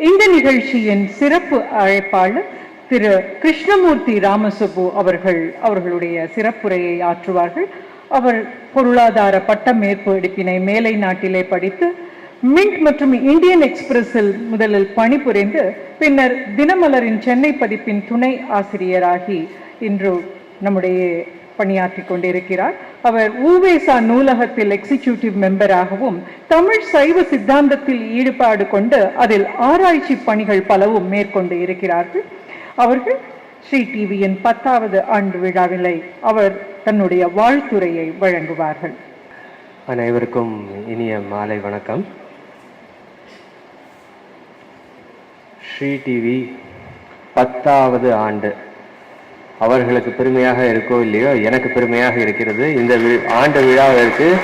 இந்த நிகழ்ச்சியின் சிறப்பு அழைப்பாளர் திரு கிருஷ்ணமூர்த்தி ராமசுப்பு அவர்கள் அவர்களுடைய சிறப்புரையை ஆற்றுவார்கள். அவர் பொருளாதார பட்ட மேற்படிப்பினை மேலை நாட்டிலே படித்து மின்ட் மற்றும் இந்தியன் எக்ஸ்பிரஸில் முதலில் பணிபுரிந்து பின்னர் தினமலரின் சென்னை பதிப்பின் துணை ஆசிரியராகி இன்று நம்முடைய பணியாற்றிக் கொண்டிருக்கிறார் அவர் ஊவேசா நூலகத்தில் எக்ஸிக்யூட்டிவ் மெம்பராகவும் தமிழ் சைவ சித்தாந்தத்தில் ஈடுபாடு கொண்டு அதில் ஆராய்ச்சி பணிகள் பலவும் மேற்கொண்டு இருக்கிறார்கள். அவர்கள் ஸ்ரீ டிவியின் பத்தாவது ஆண்டு விழாவிலை அவர் தன்னுடைய வாழ்த்துரையை வழங்குவார்கள். அனைவருக்கும் இனிய மாலை வணக்கம். ஸ்ரீ டிவி பத்தாவது ஆண்டு அவர்களுக்கு பெருமையாக இருக்கோ இல்லையோ எனக்கு பெருமையாக இருக்கிறது. இந்த வி- ஆண்டு விழாவிற்கு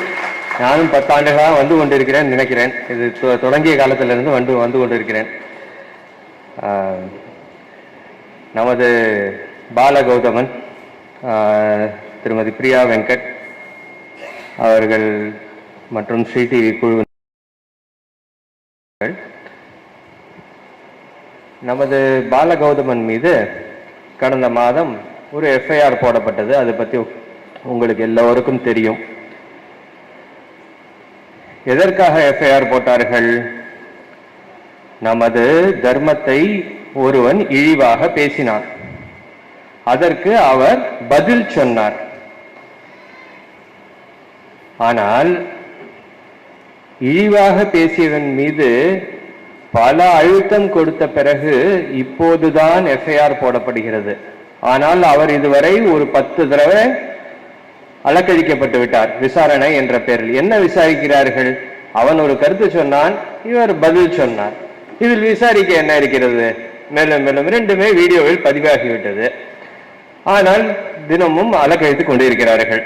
நானும் பத்தாண்டுகளாக வந்து கொண்டிருக்கிறேன் நினைக்கிறேன். இது தொ- தொடங்கிய காலத்திலிருந்து வந்து வந்து கொண்டிருக்கிறேன். நமது பாலகௌதமன் கௌதமன் திருமதி பிரியா வெங்கட் அவர்கள் மற்றும் ஸ்ரீடிவி குழு நமது பாலகௌதமன் மீது கடந்த மாதம் ஒரு எஃப்ஐஆர் போடப்பட்டது. அதை பற்றி உங்களுக்கு எல்லோருக்கும் தெரியும். எதற்காக எஃப்ஐஆர் போட்டார்கள்? நமது தர்மத்தை ஒருவன் இழிவாக பேசினான். அதற்கு அவர் பதில் சொன்னார். ஆனால் இழிவாக பேசியவன் மீது பல அழுத்தம் கொடுத்த பிறகு இப்போதுதான் எஃப்ஐஆர் போடப்படுகிறது. ஆனால் அவர் இதுவரை ஒரு பத்து தடவை அலக்கழிக்கப்பட்டு விட்டார் விசாரணை என்ற பெயரில் என்ன விசாரிக்கிறார்கள்? அவன் ஒரு கருத்து சொன்னான் இவர் பதில் சொன்னார். இதில் விசாரிக்க என்ன இருக்கிறது? மேலும் மேலும் ரெண்டுமே வீடியோவில் பதிவாகிவிட்டது. ஆனால் தினமும் அலக்கழித்துக் கொண்டிருக்கிறார்கள்.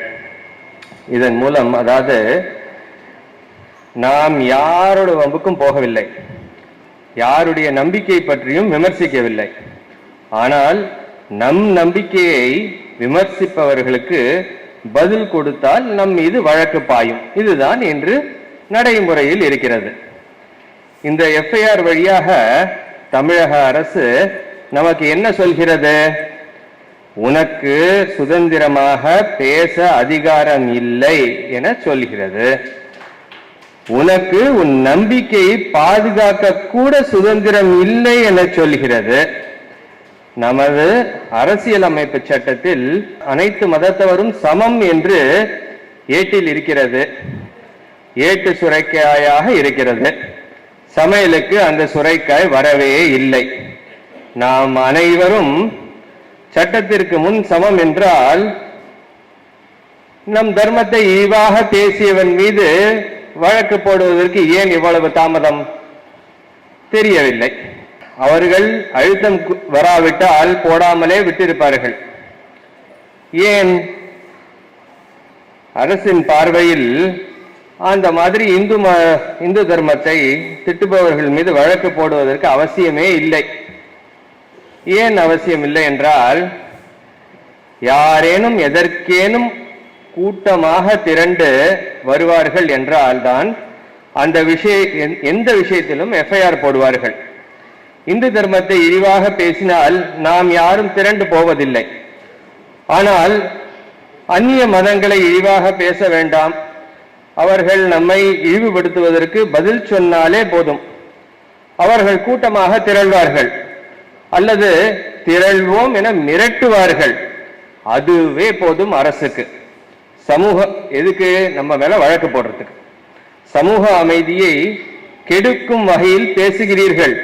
இதன் மூலம் அதாவது நாம் யாரோட வம்புக்கும் போகவில்லை. யாருடைய நம்பிக்கை பற்றியும் விமர்சிக்கவில்லை. ஆனால் நம் நம்பிக்கையை விமர்சிப்பவர்களுக்கு பதில் கொடுத்தால் நம் மீது வழக்கு பாயும். இதுதான் இன்று நடைமுறையில் இருக்கிறது. இந்த எஃப்ஐஆர் வழியாக தமிழக அரசு நமக்கு என்ன சொல்கிறது? உனக்கு சுதந்திரமாக பேச அதிகாரம் இல்லை என சொல்கிறது. உனக்கு உன் நம்பிக்கையை பாதுகாக்க கூட சுதந்திரம் இல்லை என சொல்கிறது நமது அரசியலமைப்பு சட்டத்தில் அனைத்து மதத்தவரும் சமம் என்று ஏட்டில் இருக்கிறது. ஏட்டு சுரைக்காயாக இருக்கிறது. சமையலுக்கு அந்த சுரைக்காய் வரவே இல்லை. நாம் அனைவரும் சட்டத்திற்கு முன் சமம் என்றால் நம் தர்மத்தை இழிவாக பேசியவன் மீது வழக்கு போடுவதற்கு ஏன் இவ்வளவு தாமதம்? தெரியவில்லை. அவர்கள் அழுத்தம் வராவிட்டால் போடாமலே விட்டிருப்பார்கள். ஏன்? அரசின் பார்வையில் அந்த மாதிரி இந்து ம இந்து தர்மத்தை திட்டுபவர்கள் மீது வழக்கு போடுவதற்கு அவசியமே இல்லை. ஏன் அவசியம் இல்லை என்றால் யாரேனும் எதற்கேனும் கூட்டமாக திரண்டு வருவார்கள் என்றால் தான் அந்த விஷய எந்த விஷயத்திலும் எஃப்ஐஆர் போடுவார்கள். இந்து தர்மத்தை இழிவாக பேசினால் நாம் யாரும் திரண்டு போவதில்லை. ஆனால் அந்நிய மதங்களை இழிவாக பேச வேண்டாம். அவர்கள் நம்மை இழிவுபடுத்துவதற்கு பதில் சொன்னாலே போதும். அவர்கள் கூட்டமாக திரள்வார்கள். அல்லது திரள்வோம் என மிரட்டுவார்கள். அதுவே போதும் அரசுக்கு. சமூக எதுக்கு நம்ம மேல வழக்கு போடுறதுக்கு? சமூக அமைதியை கெடுக்கும் வகையில் பேசுகிறீர்கள்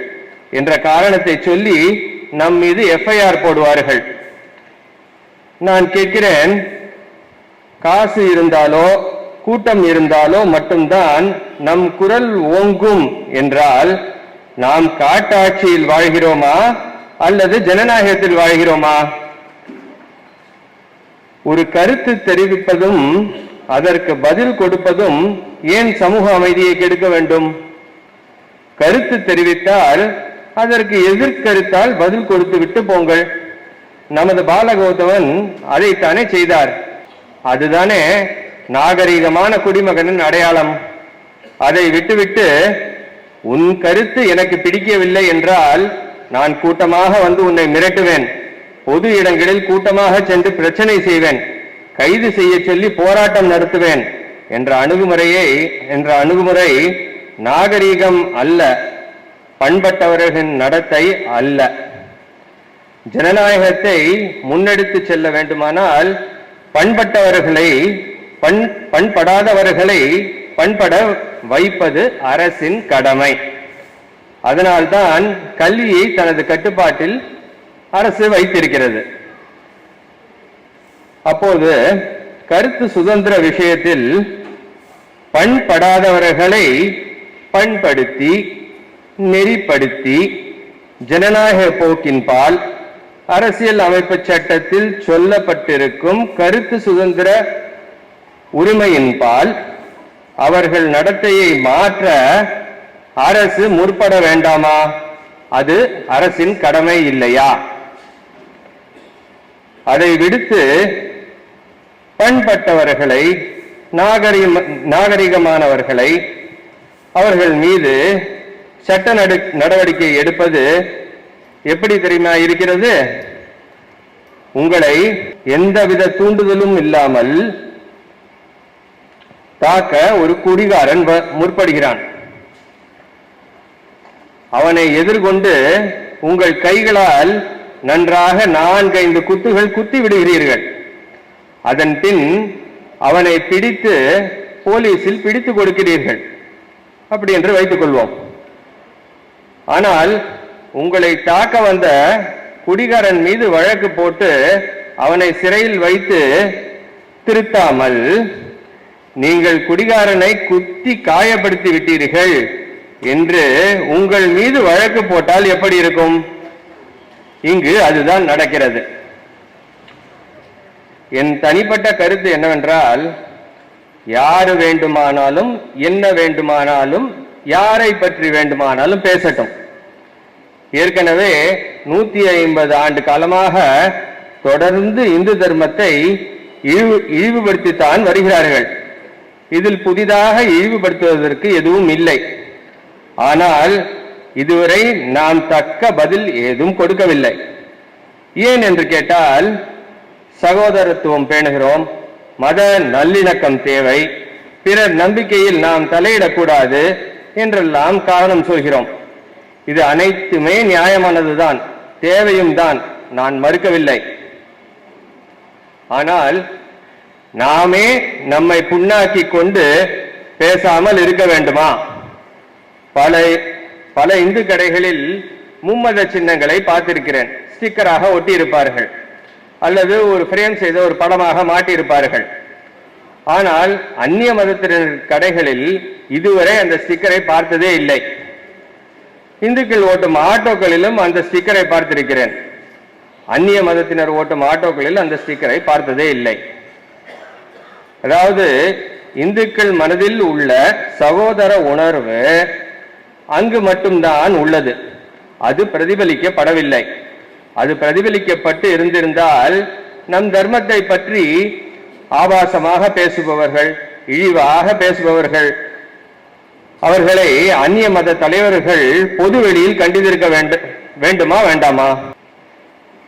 என்ற காரணத்தை சொல்லி நம் மீது எஃப்ஐஆர் போடுவார்கள். நான் கேட்கிறேன் காசு இருந்தாலோ கூட்டம் இருந்தாலோ மட்டும்தான் நம் குரல் ஓங்கும் என்றால் நாம் காட்டாட்சியில் வாழ்கிறோமா அல்லது ஜனநாயகத்தில் வாழ்கிறோமா? ஒரு கருத்து தெரிவிப்பதும் அதற்கு பதில் கொடுப்பதும் ஏன் சமூக அமைதியை கெடுக்க வேண்டும்? கருத்து தெரிவித்தால் அதற்கு எதிர்கருத்தால் பதில் கொடுத்து விட்டு போங்கள். நமது பாலகௌதமன் அதைத்தானே செய்தார். அதுதானே நாகரீகமான குடிமகனின் அடையாளம். அதை விட்டுவிட்டு உன் கருத்து எனக்கு பிடிக்கவில்லை என்றால் நான் கூட்டமாக வந்து உன்னை மிரட்டுவேன். பொது இடங்களில் கூட்டமாக சென்று பிரச்சனை செய்வேன். கைது செய்ய சொல்லி போராட்டம் நடத்துவேன் என்ற அணுகுமுறையை என்ற அணுகுமுறை நாகரீகம் அல்ல பண்பட்டவர்களின் நடத்தை அல்ல. ஜனநாயகத்தை முன்னெடுத்து செல்ல வேண்டுமானால் பண்பட்டவர்களை பண் பண்படாதவர்களை பண்பட வைப்பது அரசின் கடமை. அதனால்தான் கல்வியை தனது கட்டுப்பாட்டில் அரசு வைத்திருக்கிறது. அப்போது கருத்து சுதந்திர விஷயத்தில் பண்படாதவர்களை பண்படுத்தி நெறிப்படுத்தி ஜனநாயக போக்கின்பால் அரசியல் அமைப்பு சட்டத்தில் சொல்லப்பட்டிருக்கும் கருத்து சுதந்திர உரிமையின்பால் அவர்கள் நடத்தையை மாற்ற அரசு முற்பட வேண்டாமா? அது அரசின் கடமை இல்லையா? அதை விடுத்து பண்பட்டவர்களை நாகரிக நாகரிகமானவர்களை அவர்கள் மீது சட்ட நடு நடவடிக்கை எடுப்பது எப்படி தெரியுமா இருக்கிறது? உங்களை எந்தவித தூண்டுதலும் இல்லாமல் தாக்க ஒரு குடிகாரன் முற்படுகிறான். அவனை எதிர்கொண்டு உங்கள் கைகளால் நன்றாக நான்கைந்து குத்துகள் குத்தி விடுகிறீர்கள். அதன் பின் அவனை பிடித்து போலீஸில் பிடித்து கொடுக்கிறீர்கள். அப்படி என்று வைத்துக் கொள்வோம். ஆனால் உங்களை தாக்க வந்த குடிகாரன் மீது வழக்கு போட்டு அவனை சிறையில் வைத்து திருத்தாமல் நீங்கள் குடிகாரனை குத்தி காயப்படுத்தி விட்டீர்கள் என்று உங்கள் மீது வழக்கு போட்டால் எப்படி இருக்கும்? இங்கு அதுதான் நடக்கிறது. என் தனிப்பட்ட கருத்து என்னவென்றால் யாரு வேண்டுமானாலும் என்ன வேண்டுமானாலும் யாரை பற்றி வேண்டுமானாலும் பேசட்டும். ஏற்கனவே நூத்தி ஐம்பது ஆண்டு காலமாக தொடர்ந்து இந்து தர்மத்தை இழிவு இழிவுபடுத்தித்தான் வருகிறார்கள். இதில் புதிதாக இழிவுபடுத்துவதற்கு எதுவும் இல்லை. ஆனால் இதுவரை நாம் தக்க பதில் ஏதும் கொடுக்கவில்லை. ஏன் என்று கேட்டால் சகோதரத்துவம் பேணுகிறோம் மத நல்லிணக்கம் தேவை பிறர் நம்பிக்கையில் நாம் தலையிடக்கூடாது என்றெல்லாம் காரணம் சொல்கிறோம். இது அனைத்துமே நியாயமானதுதான் தேவையும் தான் நான் மறுக்கவில்லை. ஆனால் நாமே நம்மை புண்ணாக்கி கொண்டு பேசாமல் இருக்க வேண்டுமா? பல பல இந்து கடைகளில் மும்மத சின்னங்களை பார்த்திருக்கிறேன். ஸ்டிக்கராக ஒட்டியிருப்பார்கள். அல்லது ஒரு ஃப்ரேம் செய்த ஒரு படமாக மாட்டியிருப்பார்கள். ஆனால் அந்நிய மதத்தினர் கடைகளில் இதுவரை அந்த ஸ்டிக்கரை பார்த்ததே இல்லை. இந்துக்கள் ஓட்டும் ஆட்டோக்களிலும் அந்த ஸ்டிக்கரை பார்த்திருக்கிறேன். அந்நிய மதத்தினர் ஓட்டும் ஆட்டோக்களில் அந்த ஸ்டிக்கரை பார்த்ததே இல்லை. அதாவது இந்துக்கள் மனதில் உள்ள சகோதர உணர்வு அங்கு மட்டும்தான் உள்ளது. அது பிரதிபலிக்கப்படவில்லை. அது பிரதிபலிக்கப்பட்டு இருந்திருந்தால் நம் தர்மத்தை பற்றி ஆபாசமாக பேசுபவர்கள் இழிவாக பேசுபவர்கள் அவர்களை அந்நிய மத தலைவர்கள் பொது வெளியில் கண்டித்திருக்க வேண்டும் வேண்டுமா வேண்டாமா?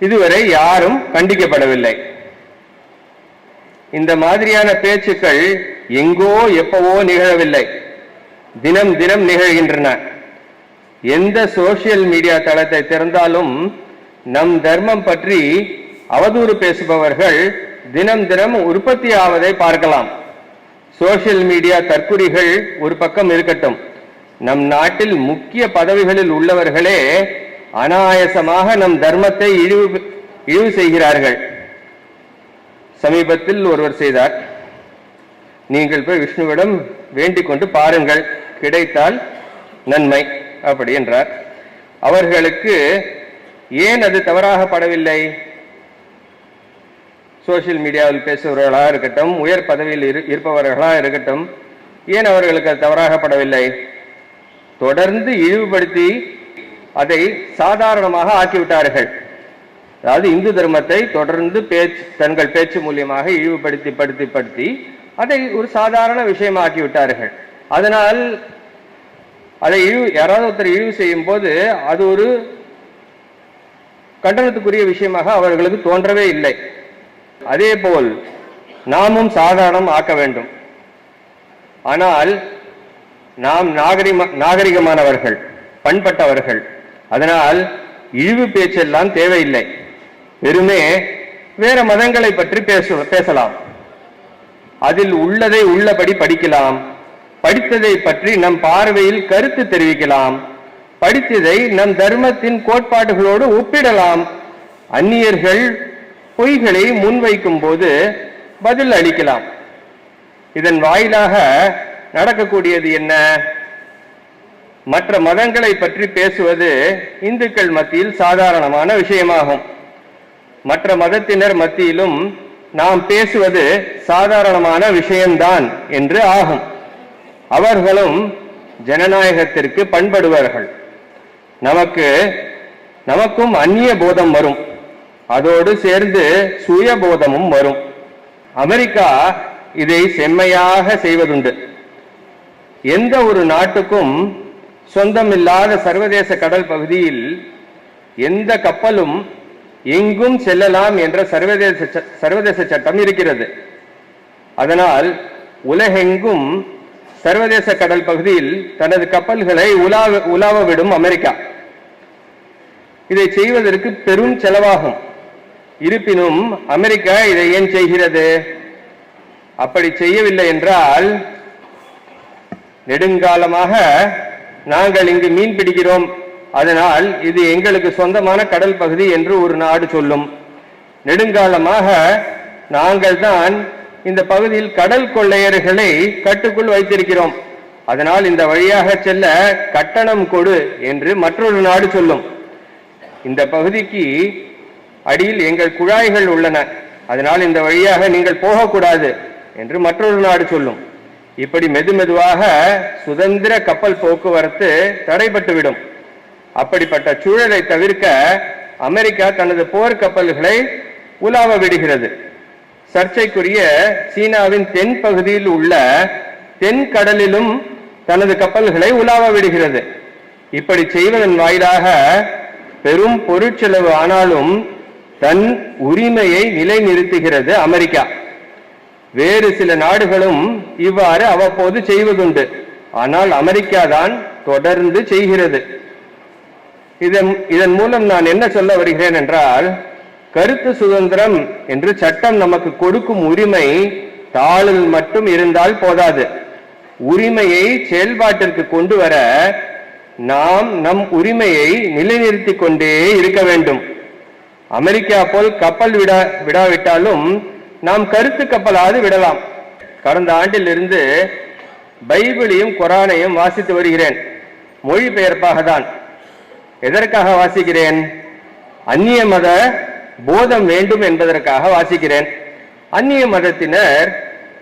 இதுவரை யாரும் கண்டிக்கப்படவில்லை. இந்த மாதிரியான பேச்சுக்கள் எங்கோ எப்பவோ நிகழவில்லை. தினம் தினம் நிகழ்கின்றன. எந்த சோசியல் மீடியா தளத்தை திறந்தாலும் நம் தர்மம் பற்றி அவதூறு பேசுபவர்கள் தினம் தினம் உற்பத்தி ஆவதை பார்க்கலாம். சோசியல் மீடியா தற்குறிகள் ஒரு பக்கம் இருக்கட்டும். நம் நாட்டில் முக்கிய பதவிகளில் உள்ளவர்களே அனாயசமாக நம் தர்மத்தை இழிவு இழிவு செய்கிறார்கள். சமீபத்தில் ஒருவர் செய்தார். நீங்கள் போய் விஷ்ணுவிடம் வேண்டிக் கொண்டு பாருங்கள். கிடைத்தால் நன்மை அப்படி என்றார். அவர்களுக்கு ஏன் அது தவறாக படவில்லை சோசியல் மீடியாவில் பேசுபவர்களாக இருக்கட்டும் உயர் பதவியில் இரு இருப்பவர்களாக இருக்கட்டும் ஏன் அவர்களுக்கு அது தவறாக படவில்லை தொடர்ந்து இழிவுபடுத்தி அதை சாதாரணமாக ஆக்கிவிட்டார்கள். அதாவது இந்து தர்மத்தை தொடர்ந்து பேச்சு தங்கள் பேச்சு மூலியமாக இழிவுபடுத்தி படுத்தி படுத்தி அதை ஒரு சாதாரண விஷயமாக்கி விட்டார்கள் அதனால் அதை இழிவு யாராவது ஒருத்தர் இழிவு செய்யும் போது அது ஒரு கண்டனத்துக்குரிய விஷயமாக அவர்களுக்கு தோன்றவே இல்லை. அதே போல் நாமும் சாதாரணம் ஆக்க வேண்டும். ஆனால் நாம் நாகரிக நாகரிகமானவர்கள் பண்பட்டவர்கள். அதனால் இழிவு பேச்செல்லாம் தேவையில்லை. வெறுமே வேற மதங்களை பற்றி பேச பேசலாம். அதில் உள்ளதை உள்ளபடி படிக்கலாம். படித்ததை பற்றி நம் பார்வையில் கருத்து தெரிவிக்கலாம். படித்ததை நம் தர்மத்தின் கோட்பாடுகளோடு ஒப்பிடலாம். அந்நியர்கள் பொய்களை முன்வைக்கும் போது பதில் அளிக்கலாம். இதன் வாயிலாக நடக்கக்கூடியது என்ன? மற்ற மதங்களை பற்றி பேசுவது இந்துக்கள் மத்தியில் சாதாரணமான விஷயமாகும். மற்ற மதத்தினர் மத்தியிலும் நாம் பேசுவது சாதாரணமான விஷயம்தான் என்று ஆகும். அவர்களும் ஜனநாயகத்திற்கு பண்படுவார்கள். நமக்கு நமக்கும் அந்நிய போதம் வரும். அதோடு சேர்ந்து சுயபோதமும் வரும். அமெரிக்கா இதை செம்மையாக செய்வதுண்டு. எந்த ஒரு நாட்டுக்கும் சொந்தமில்லாத சர்வதேச கடல் பகுதியில் எந்த கப்பலும் எங்கும் செல்லலாம் என்ற சர்வதேச ச- சர்வதேச சட்டம் இருக்கிறது. அதனால் உலகெங்கும் சர்வதேச கடல் பகுதியில் தனது கப்பல்களை உலாவ உலாவ விடும் அமெரிக்கா. இதை செய்வதற்கு பெரும் செலவாகும். இருப்பினும் அமெரிக்கா இதை ஏன் செய்கிறது? அப்படி செய்யவில்லை என்றால் நெடுங்காலமாக நாங்கள் இங்கு மீன் பிடிக்கிறோம். அதனால் இது எங்களுக்கு சொந்தமான கடல் பகுதி என்று ஒரு நாடு சொல்லும். நெடுங்காலமாக நாங்கள் தான் இந்த பகுதியில் கடல் கொள்ளையர்களை கட்டுக்குள் வைத்திருக்கிறோம். அதனால் இந்த வழியாக செல்ல கட்டணம் கொடு என்று மற்றொரு நாடு சொல்லும். இந்த பகுதிக்கு அடியில் எங்கள் குழாய்கள் உள்ளன. அதனால் இந்த வழியாக நீங்கள் போகக்கூடாது என்று மற்றொரு நாடு சொல்லும். இப்படி மெது மெதுவாக சுதந்திர கப்பல் போக்குவரத்து தடைபட்டுவிடும். அப்படிப்பட்ட சூழலை தவிர்க்க அமெரிக்கா தனது போர் கப்பல்களை உலாவ விடுகிறது. சர்ச்சைக்குரிய சீனாவின் தென் பகுதியில் உள்ள தென் கடலிலும் தனது கப்பல்களை உலாவ விடுகிறது. இப்படி செய்வதன் வாயிலாக பெரும் பொருட்செலவு ஆனாலும் தன் உரிமையை நிலைநிறுத்துகிறது அமெரிக்கா. வேறு சில நாடுகளும் இவ்வாறு அவ்வப்போது செய்வதுண்டு. ஆனால் அமெரிக்கா தான் தொடர்ந்து செய்கிறது. இதன் இதன் மூலம் நான் என்ன சொல்ல வருகிறேன் என்றால் கருத்து சுதந்திரம் என்று சட்டம் நமக்கு கொடுக்கும் உரிமை தாளில் மட்டும் இருந்தால் போதாது. உரிமையை செயல்பாட்டிற்கு கொண்டு வர நாம் நம் உரிமையை நிலைநிறுத்திக் கொண்டே இருக்க வேண்டும். அமெரிக்கா போல் கப்பல் விடா விடாவிட்டாலும் நாம் கருத்து கப்பலாவது விடலாம். கடந்த ஆண்டிலிருந்து பைபிளையும் குரானையும் வாசித்து வருகிறேன். மொழிபெயர்ப்பாக தான் எதற்காக வாசிக்கிறேன்? அந்நிய மத போதம் வேண்டும் என்பதற்காக வாசிக்கிறேன். அந்நிய மதத்தினர்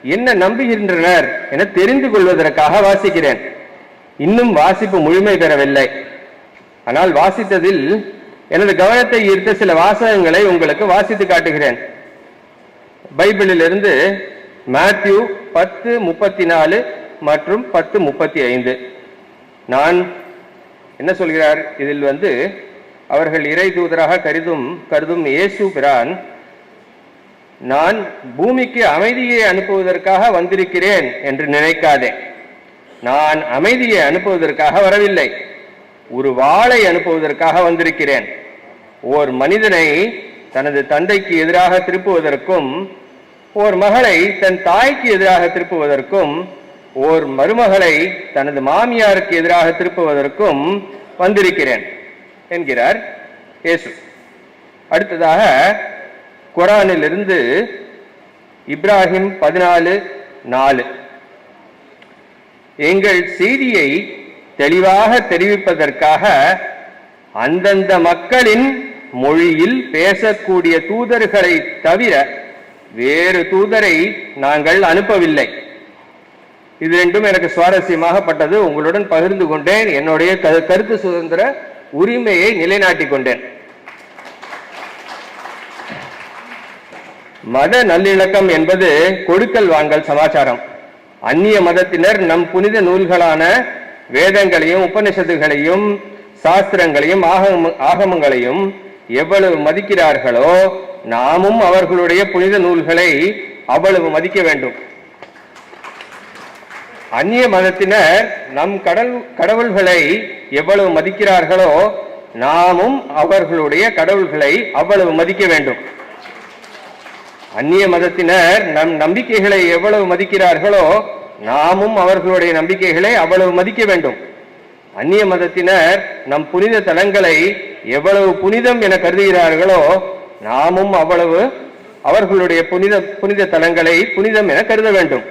என்ன நம்புகின்றனர் என தெரிந்து கொள்வதற்காக வாசிக்கிறேன். இன்னும் வாசிப்பு முழுமை பெறவில்லை. ஆனால் வாசித்ததில் எனது கவனத்தை ஈர்த்த சில வாசகங்களை உங்களுக்கு வாசித்து காட்டுகிறேன். பைபிளிலிருந்து மேத்யூ பத்து முப்பத்தி நாலு மற்றும் பத்து முப்பத்தி ஐந்து. நான் என்ன சொல்கிறார்? இதில் வந்து அவர்கள் இறை தூதராக கருதும் கருதும் இயேசு பிரான் நான் பூமிக்கு அமைதியை அனுப்புவதற்காக வந்திருக்கிறேன் என்று நினைக்காதே. நான் அமைதியை அனுப்புவதற்காக வரவில்லை. ஒரு வாளை அனுப்புவதற்காக வந்திருக்கிறேன். ஓர் மனிதனை தனது தந்தைக்கு எதிராக திருப்புவதற்கும் ஓர் மகளை தன் தாய்க்கு எதிராக திருப்புவதற்கும் ஓர் மருமகளை தனது மாமியாருக்கு எதிராக திருப்புவதற்கும் வந்திருக்கிறேன். என்கிறார் இயேசு. அடுத்ததாக குரானிலிருந்து இப்ராஹிம் பதினாலு நாலு. எங்கள் செய்தியை தெளிவாக தெரிவிப்பதற்காக அந்தந்த மக்களின் மொழியில் பேசக்கூடிய தூதர்களை தவிர வேறு தூதரை நாங்கள் அனுப்பவில்லை. இது ரெண்டும் எனக்கு சுவாரஸ்யமாகப்பட்டது. உங்களுடன் பகிர்ந்து கொண்டேன். என்னுடைய கருத்து சுதந்திர உரிமையை நிலைநாட்டிக் கொண்டேன். மத நல்லிணக்கம் என்பது கொடுக்கல் வாங்கல் சமாச்சாரம். அந்நிய மதத்தினர் நம் புனித நூல்களான வேதங்களையும் உபனிஷத்துகளையும் சாஸ்திரங்களையும் ஆகம ஆகமங்களையும் எவ்வளவு மதிக்கிறார்களோ நாமும் அவர்களுடைய புனித நூல்களை அவ்வளவு மதிக்க வேண்டும். அந்நிய மதத்தினர் நம் கடல் கடவுள்களை எவ்வளவு மதிக்கிறார்களோ நாமும் அவர்களுடைய கடவுள்களை அவ்வளவு மதிக்க வேண்டும். அந்நிய மதத்தினர் நம் நம்பிக்கைகளை எவ்வளவு மதிக்கிறார்களோ நாமும் அவர்களுடைய நம்பிக்கைகளை அவ்வளவு மதிக்க வேண்டும். அந்நிய மதத்தினர் நம் புனித தலங்களை எவ்வளவு புனிதம் என கருதுகிறார்களோ நாமும் அவ்வளவு அவர்களுடைய புனித புனித தலங்களை புனிதம் என கருத வேண்டும்.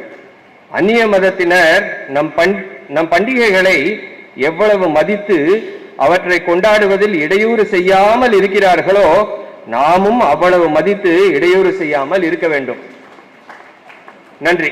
அந்நிய மதத்தினர் நம் பண் நம் பண்டிகைகளை எவ்வளவு மதித்து அவற்றை கொண்டாடுவதில் இடையூறு செய்யாமல் இருக்கிறார்களோ நாமும் அவ்வளவு மதித்து இடையூறு செய்யாமல் இருக்க வேண்டும். நன்றி.